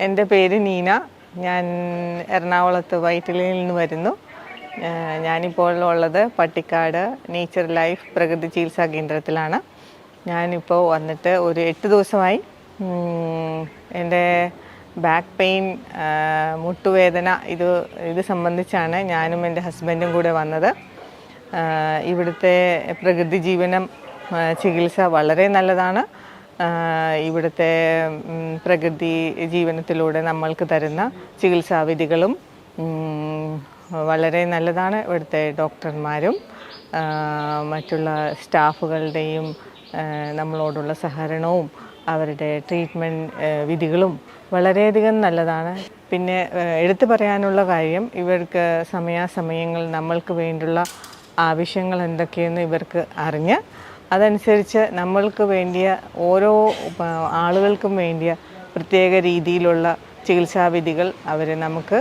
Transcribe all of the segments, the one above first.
എന്റെ പേര് നീന. ഞാൻ എറണാകുളത്ത് വൈറ്റിലിൽ നിന്ന് വരുന്നു. ഞാനിപ്പോൾ ഉള്ളത് പട്ടിക്കാട് നേച്ചർ ലൈഫ് പ്രകൃതി ചികിത്സാ കേന്ദ്രത്തിലാണ്. ഞാനിപ്പോൾ വന്നിട്ട് ഒരു എട്ട് ദിവസമായി എന്റെ ബാക്ക് പെയിൻ മുട്ടുവേദന ഇത് ഇത് സംബന്ധിച്ചാണ് ഞാനും എന്റെ ഹസ്ബൻഡും കൂടെ വന്നത്. ഇവിടുത്തെ പ്രകൃതി ജീവനം ചികിത്സ വളരെ നല്ലതാണ്. ഇവിടുത്തെ പ്രകൃതി ജീവനത്തിലൂടെ നമ്മൾക്ക് തരുന്ന ചികിത്സാവിധികളും വളരെ നല്ലതാണ് ഇവിടുത്തെ ഡോക്ടർമാരും. മറ്റുള്ള സ്റ്റാഫുകളുടെയും നമ്മളോടുള്ള സഹകരണവും അവരുടെ ട്രീറ്റ്മെന്റ് വിധികളും വളരെയധികം നല്ലതാണ്. പിന്നെ എടുത്തു പറയാനുള്ള കാര്യം ഇവർക്ക് സമയാസമയങ്ങൾ നമ്മൾക്ക് വേണ്ടിയുള്ള ആവശ്യങ്ങൾ എന്തൊക്കെയെന്ന് ഇവർക്ക് അറിഞ്ഞ് അതനുസരിച്ച് നമ്മൾക്ക് വേണ്ടിയ ഓരോ ആളുകൾക്കും വേണ്ടിയ പ്രത്യേക രീതിയിലുള്ള ചികിത്സാവിധികൾ അവർ നമുക്ക്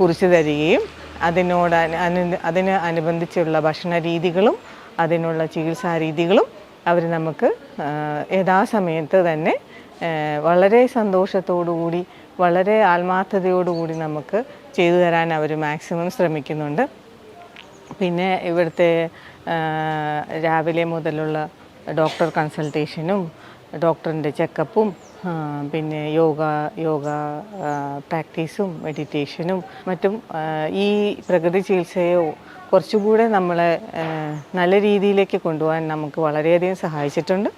കുറിച്ചു തരികയും അതിനോട് അനു- അതിന് അനുബന്ധിച്ചുള്ള ഭക്ഷണ രീതികളും അതിനുള്ള ചികിത്സാ രീതികളും അവർ നമുക്ക് യഥാസമയത്ത് തന്നെ വളരെ സന്തോഷത്തോടുകൂടി വളരെ ആത്മാർത്ഥതയോടുകൂടി നമുക്ക് ചെയ്തു തരാൻ അവർ മാക്സിമം ശ്രമിക്കുന്നുണ്ട്. പിന്നെ ഇവിടുത്തെ രാവിലെ മുതലുള്ള ഡോക്ടർ കൺസൾട്ടേഷനും ഡോക്ടറിന്റെ ചെക്കപ്പും പിന്നെ യോഗ യോഗ പ്രാക്ടീസും മെഡിറ്റേഷനും മറ്റും ഈ പ്രകൃതി ചികിത്സയെ കുറച്ചുകൂടെ നമ്മളെ നല്ല രീതിയിലേക്ക് കൊണ്ടുപോകാൻ നമുക്ക് വളരെയധികം സഹായിച്ചിട്ടുണ്ട്.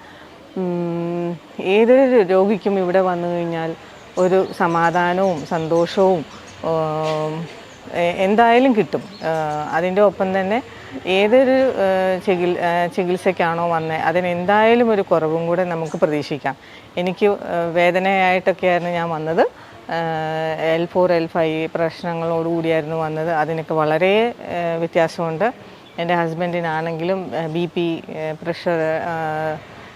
ഏതൊരു രോഗിക്കും ഇവിടെ വന്നു കഴിഞ്ഞാൽ ഒരു സമാധാനവും സന്തോഷവും എന്തായാലും കിട്ടും. അതിന്റെ ഒപ്പം തന്നെ ഏതൊരു ചികി ചികിത്സയ്ക്കാണോ വന്നത് അതിനെന്തായാലും ഒരു കുറവും കൂടെ നമുക്ക് പ്രതീക്ഷിക്കാം. എനിക്ക് വേദനയായിട്ടൊക്കെയായിരുന്നു ഞാൻ വന്നത്. എൽ ഫോർ എൽ ഫൈവ് പ്രശ്നങ്ങളോടുകൂടിയായിരുന്നു വന്നത്. അതിനൊക്കെ വളരെ വ്യത്യാസമുണ്ട്. എന്റെ ഹസ്ബൻഡിനാണെങ്കിലും ബി പി പ്രഷർ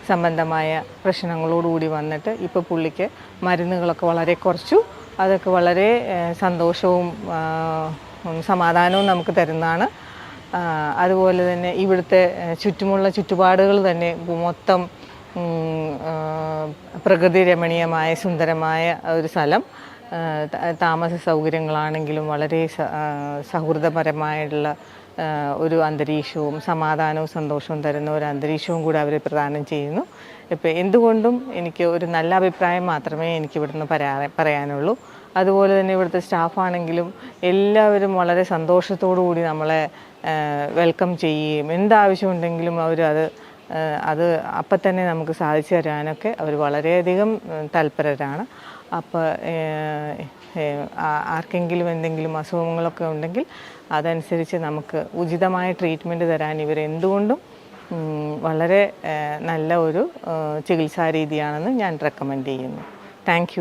സംബന്ധമായ പ്രശ്നങ്ങളോടുകൂടി വന്നിട്ട് ഇപ്പോൾ പുള്ളിക്ക് മരുന്നുകളൊക്കെ വളരെ കുറച്ചു. അതൊക്കെ വളരെ സന്തോഷവും സമാധാനവും നമുക്ക് തരുന്നതാണ്. അതുപോലെ തന്നെ ഇവിടുത്തെ ചുറ്റുമുള്ള ചുറ്റുപാടുകൾ തന്നെ മൊത്തം പ്രകൃതി രമണീയമായ സുന്ദരമായ ഒരു സ്ഥലം. താമസ സൗകര്യങ്ങളാണെങ്കിലും വളരെ സൗഹൃദപരമായിട്ടുള്ള ഒരു അന്തരീക്ഷവും സമാധാനവും സന്തോഷവും തരുന്ന ഒരു അന്തരീക്ഷവും കൂടി അവർ പ്രദാനം ചെയ്യുന്നു. ഇപ്പം എന്തുകൊണ്ടും എനിക്ക് ഒരു നല്ല അഭിപ്രായം മാത്രമേ എനിക്ക് ഇവിടുന്ന് പറയാ പറയാനുള്ളൂ. അതുപോലെ തന്നെ ഇവിടുത്തെ സ്റ്റാഫാണെങ്കിലും എല്ലാവരും വളരെ സന്തോഷത്തോടു കൂടി നമ്മളെ വെൽക്കം ചെയ്യുകയും എന്താവശ്യമുണ്ടെങ്കിലും അവർ അത് അത് അപ്പം തന്നെ നമുക്ക് സാധിച്ചു തരാനൊക്കെ അവർ വളരെയധികം തൽപരരാണ്. അപ്പോൾ ആർക്കെങ്കിലും എന്തെങ്കിലും അസുഖങ്ങളൊക്കെ ഉണ്ടെങ്കിൽ അതനുസരിച്ച് നമുക്ക് ഉചിതമായ ട്രീറ്റ്മെന്റ് തരാൻ ഇവർ എന്തുകൊണ്ടും വളരെ നല്ല ഒരു ചികിത്സാ രീതിയാണെന്ന് ഞാൻ റെക്കമെൻഡ് ചെയ്യുന്നു. താങ്ക്